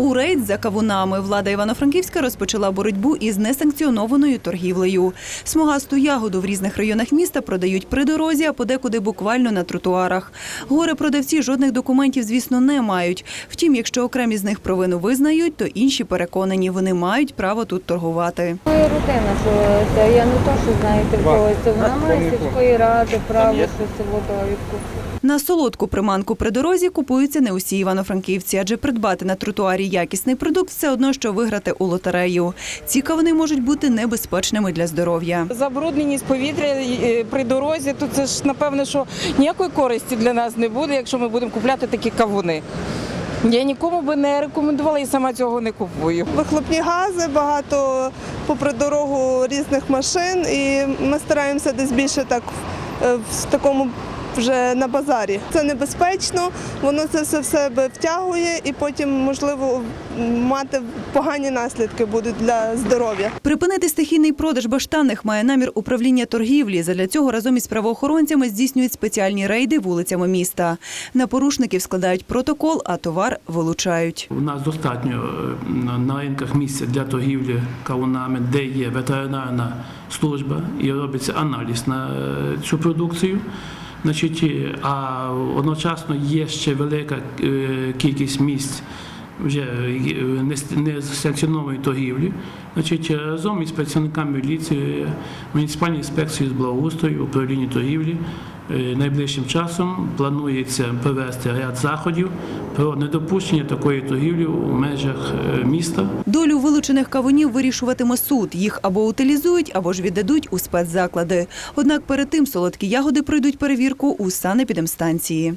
У рейд за кавунами влада Івано-Франківська розпочала боротьбу із несанкціонованою торгівлею. Смугасту ягоду в різних районах міста продають при дорозі, а подекуди буквально на тротуарах. Горе продавці жодних документів, звісно, не мають. Втім, якщо окремі з них провину визнають, то інші переконані, вони мають право тут торгувати. Моя родина, що це я не то, що знаєте, в. Це вона має сільської ради, право, що це довідку. На солодку приманку при дорозі купуються не усі івано-франківці, адже придбати на тротуарі якісний продукт все одно, що виграти у лотерею. Ці кавуни можуть бути небезпечними для здоров'я. Забрудненість повітря е, при дорозі, то це ж напевне, що ніякої користі для нас не буде, якщо ми будемо купляти такі кавуни. Я нікому би не рекомендувала і сама цього не купую. Вихлопні гази, багато попри дорогу різних машин, і ми стараємося десь більше так е, в такому вже на базарі. Це небезпечно, воно це все в себе втягує і потім, можливо, мати погані наслідки будуть для здоров'я. Припинити стихійний продаж баштанних має намір управління торгівлі. Задля цього разом із правоохоронцями здійснюють спеціальні рейди вулицями міста. На порушників складають протокол, а товар вилучають. У нас достатньо е, на- ринках місця для торгівлі кавунами, де є ветеринарна служба і робиться аналіз на е, цю продукцію. Значить, е, а одночасно є ще велика е, кількість місць вже е, не с- не торгівлі. Значить, разом із працівниками міліції, муніципальної інспекції з благоустрою, управління торгівлі е, найближчим часом планується провести ряд заходів про недопущення такої торгівлі у межах е, міста. Долю вилучених кавунів вирішуватиме суд. Їх або утилізують, або ж віддадуть у спецзаклади. Однак перед тим солодкі ягоди пройдуть перевірку у санепідемстанції.